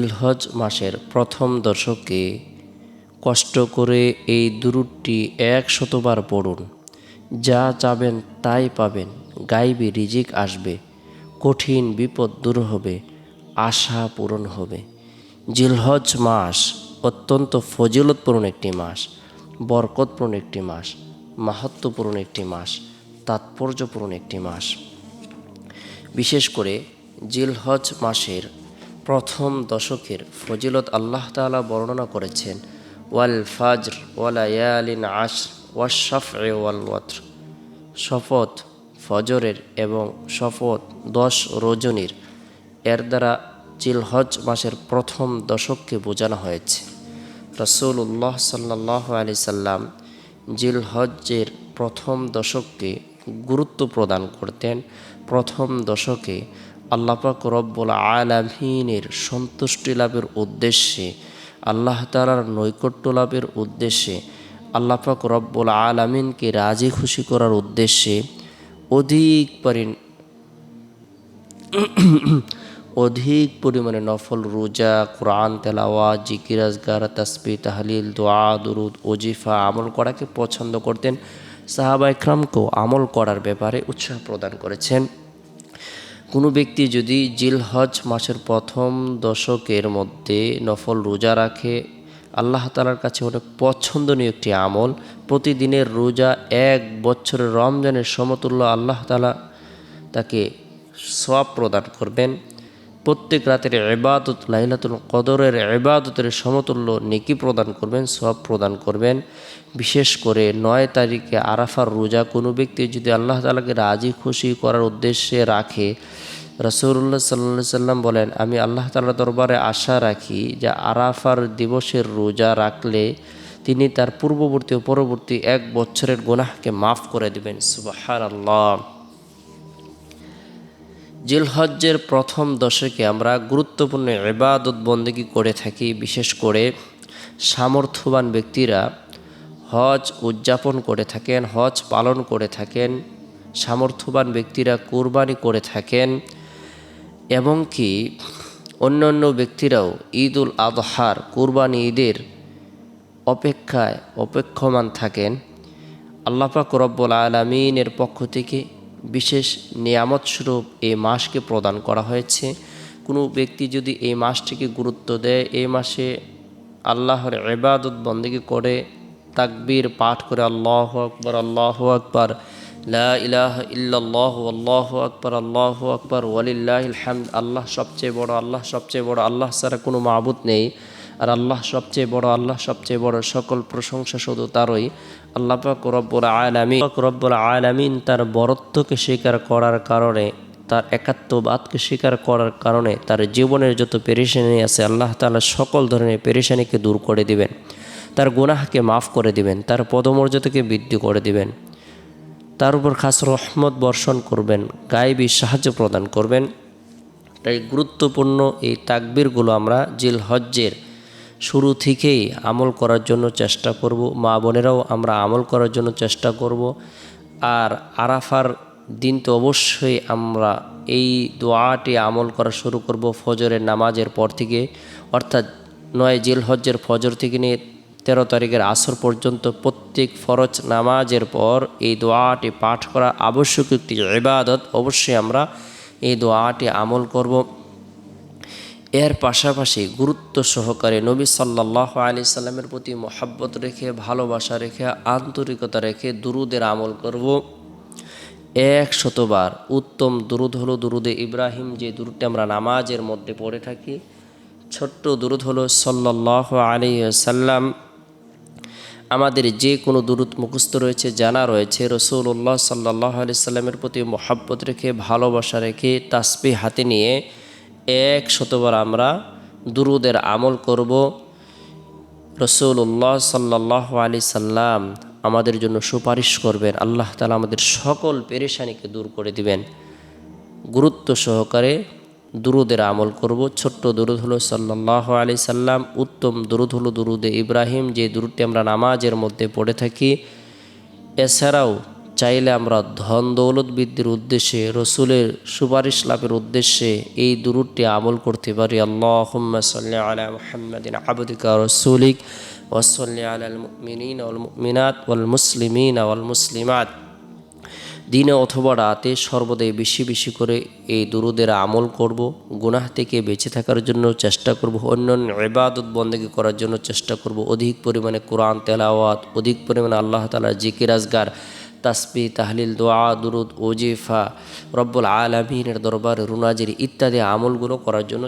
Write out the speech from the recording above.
জিলহজ মাসের প্রথম দশকে কষ্ট করে এই দুরুদটি এক শতবার পড়ুন। যা চাবেন তাই পাবেন, গাইবে রিজিক আসবে, কঠিন বিপদ দূর হবে, আশা পূরণ হবে। জিলহজ মাস অত্যন্ত ফজিলতপূর্ণ একটি মাস, বরকতপূর্ণ একটি মাস মাহাত্মপূর্ণ একটি মাস, তাৎপর্যপূর্ণ একটি মাস। বিশেষ করে জিলহজ মাসের প্রথম দশকের ফজিলত আল্লাহ তাআলা বর্ণনা করেছেন, ওয়াল ফাজর ওয়ালায়ালিন আশ ওয়াশফ ওয়াল ওয়াত্র। শপথ ফজরের এবং শপথ দশ রজনীর, এর দ্বারা জিলহজ মাসের প্রথম দশককে বোঝানো হয়েছে। রসুল্লাহ সাল্লাহ আলি সাল্লাম জিলহজ্জের প্রথম দশককে গুরুত্ব প্রদান করতেন। প্রথম দশকে আল্লাপাক রব্বুল আলামিনের সন্তুষ্টি লাভের উদ্দেশ্যে, আল্লাহ তালার নৈকট্য লাভের উদ্দেশ্যে আল্লাপাক রব্বুল আলামিনকে রাজি খুশি করার উদ্দেশ্যে অধিক পরি, অধিক পরিমাণে নফল রোজা, কোরআন তেলাওয়া জিকির আজগার তাসবি তাহলিল, দোয়া, দুরুদ, ওজিফা আমল করাকে পছন্দ করতেন সাহাবা ইকরামকেও আমল করার ব্যাপারে উৎসাহ প্রদান করেছেন। কোনো ব্যক্তি যদি জিলহজ মাসের প্রথম দশকের মধ্যে নফল রোজা রাখে, আল্লাহ তালার কাছে অনেক পছন্দনীয় একটি আমল। প্রতিদিনের রোজা এক বছরের রমজানের সমতুল্য আল্লাহ তালা তাকে সব প্রদান করবেন। প্রত্যেক রাতের এবাদত লাইলাতুল কদরের এবাদতের সমতুল্য নেকি প্রদান করবেন সব প্রদান করবেন। বিশেষ করে নয় তারিখে আরাফার রোজা কোনো ব্যক্তি যদি আল্লাহ তালাকে রাজি খুশি করার উদ্দেশ্যে রাখে রসুল্লাহ সাল্লা সাল্লাম বলেন, আমি আল্লাহ তালা দরবারে আশা রাখি যে আরাফার দিবসের রোজা রাখলে তিনি তার পূর্ববর্তী ও পরবর্তী এক বছরের গুনাহকে মাফ করে দেবেন। সুবাহার আল্লাহ জিলহজ্জের প্রথম দশকে আমরা গুরুত্বপূর্ণ ইবাদত বন্দেগী করে থাকি, বিশেষ করে সামর্থ্যবান ব্যক্তিরা হজ উদযাপন করে থাকেন, হজ পালন করে থাকেন, সামর্থ্যবান ব্যক্তিরা কোরবানি করে থাকেন এবং কি অন্যান্য ব্যক্তিরাও ঈদ উল আদহার, কোরবানি ঈদের অপেক্ষায় অপেক্ষমান থাকেন। আল্লাপাক রব্বুল আলমিনের পক্ষ থেকে বিশেষ নিয়ামত স্বরূপ এই মাসকে প্রদান করা হয়েছে। কোনো ব্যক্তি যদি এই মাসটিকে গুরুত্ব দেয়, এই মাসে আল্লাহর এবাদত বন্দেগী করে, তাকবীর পাঠ করে আল্লাহ আকবর আল্লাহ আকবর, লা ইলাহ ইল্লাল্লাহ, আল্লাহ আকবর আল্লাহ আকবর ওয়ালিল্লাহ হামদ, আল্লাহ সবচেয়ে বড়, আল্লাহ সবচেয়ে বড়, আল্লাহ ছাড়া কোনো মাবুদ নেই। আর আল্লাহ সবচেয়ে বড়, আল্লাহ সবচেয়ে বড় সকল প্রশংসা শুধু তারই। আল্লাহ পাক রব্বুল আলামিন রব্বুল আলামিন তার বরত্বকে স্বীকার করার কারণে, তার একাত্মবাদকে স্বীকার করার কারণে, তার জীবনের যত পেরেশানি আছে, আল্লাহ তাআলা সকল ধরনের পেরেশানিকে দূর করে দিবেন। তার গুনাহকে মাফ করে দিবেন, তার পদমর্যাদাকে বৃদ্ধি করে দিবেন। তার উপর খাস রহমত বর্ষণ করবেন, গায়েবী সাহায্য প্রদান করবেন। তাই গুরুত্বপূর্ণ এই তাকবিরগুলো আমরা জিল হজ্জের শুরু থেকেই আমল করার জন্য চেষ্টা করব। মা বোনেরাও আমরা আমল করার জন্য চেষ্টা করব। আর আরাফার দিন তো অবশ্যই আমরা এই দোয়াটি আমল করা শুরু করব ফজরের নামাজের পর থেকে। অর্থাৎ নয় জিল হজ্জের ফজর থেকে নিয়ে তেরো তারিখের আসর পর্যন্ত প্রত্যেক ফরজ নামাজের পর এই দোয়াটি পাঠ করা আবশ্যক একটি ইবাদত। অবশ্যই আমরা এই দোয়াটি আমল করব। এর পাশাপাশি গুরুত্ব সহকারে নবী সাল্লাহ আলি সাল্লামের প্রতি মহাব্বত রেখে, ভালোবাসা রেখে, আন্তরিকতা রেখে দুরুদের আমল করব। এক শতবার উত্তম দুরুদ হলো দুরুদে ইব্রাহিম, যে দুরুদটি আমরা নামাজের মধ্যে পড়ে থাকি। ছোট্ট দুরুদ হলো সাল্লাহ আলী সাল্লাম আমাদের যে কোনো দুরুদ মুখস্থ রয়েছে, জানা রয়েছে রসুল্লাহ সাল্লাহ আলি সাল্লামের প্রতি মহাব্বত রেখে, ভালোবাসা রেখে তাসপি হাতে নিয়ে এক শতবার আমরা দুরুদের আমল করব। রসুল্লাহ সাল্লাহ আলি সাল্লাম আমাদের জন্য সুপারিশ করবেন। আল্লাহ তালা আমাদের সকল পেরেশানিকে দূর করে দিবেন। গুরুত্ব সহকারে দুরুদের আমল করব। ছোট্ট দুরুদ হলো সাল্লাহ আলি সাল্লাম, উত্তম দুরুদ হলো দুরুদে ইব্রাহিম। যে দুরুদটি আমরা নামাজের মধ্যে পড়ে থাকি, এছাড়াও চাইলে আমরা ধন দৌলত বৃদ্ধির উদ্দেশ্যে, রসুলের সুপারিশ লাভের উদ্দেশ্যে এই দুরুদটি আমল করতে পারি। আল্লাহ সাল্লি আলা রসুলিক মুমিনাত ওয়াল মুসলিমিন ওয়াল মুসলিমাত। দিনে অথবা রাতে সর্বদাই বেশি বেশি করে এই দুরুদের আমল করব, গুনাহ থেকে বেঁচে থাকার জন্য চেষ্টা করব, অন্যান্য ইবাদত বন্দেগী করার জন্য চেষ্টা করব, অধিক পরিমাণে কোরআন তেলাওয়াত, অধিক পরিমাণে আল্লাহ তালার জিকির আজগার তাসবি তাহলিল দোয়া দুরুদ ওজিফা রব্বুল আলমিনের দরবার রুনাজির ইত্যাদি আমলগুলো করার জন্য